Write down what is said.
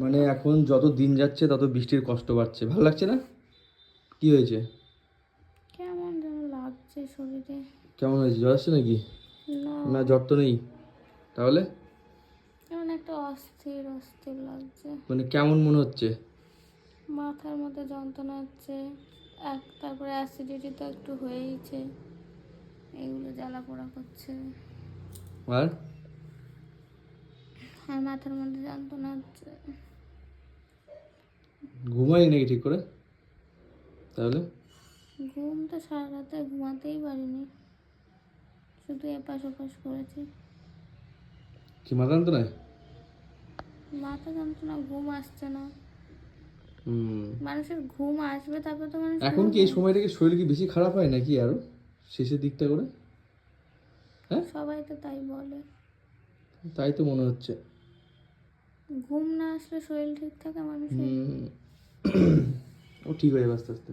মানে এখন যত দিন যাচ্ছে তত বৃষ্টির কষ্ট বাড়ছে। ভালো লাগছে না? কি হয়েছে? কেমন যেন লাগছে শরীরে। কেমন হয়েছে? জ্বর আসছে নাকি? না। না জ্বর তো নেই। তাহলে? কেমন একটা অস্থির অস্থির লাগছে। মানে কেমন মনে হচ্ছে? মাথার মধ্যে যন্ত্রণা হচ্ছে। এক তারপরে অ্যাসিডিটি তো একটু হয়েইছে। এগুলো জ্বালা পোড়া করছে। আর? আর মাথার মধ্যে যন্ত্রণা হচ্ছে ঘুমাই নাকি ঠিক করে? তাহলে? ঘুম তো সারা রাতে ঘুমাতেই পারিনি। শুধু এপাশ ওপাশ করেছি। কি মাথা নয় মাথা যন্ত্রণা ঘুম আসছে না। মানুষের ঘুম আসবে তারপর তো মানুষ এখন কি এই সময়টা কি শরীর কি বেশি খারাপ হয় নাকি আরও? শেষের দিকটা করে? হ্যাঁ? সবাই তো তাই বলে। তাই তো মনে হচ্ছে। ঘুম না আসলে শরীর ঠিক থাকে মানুষের ও ঠিক হয়ে যাবে আস্তে আস্তে।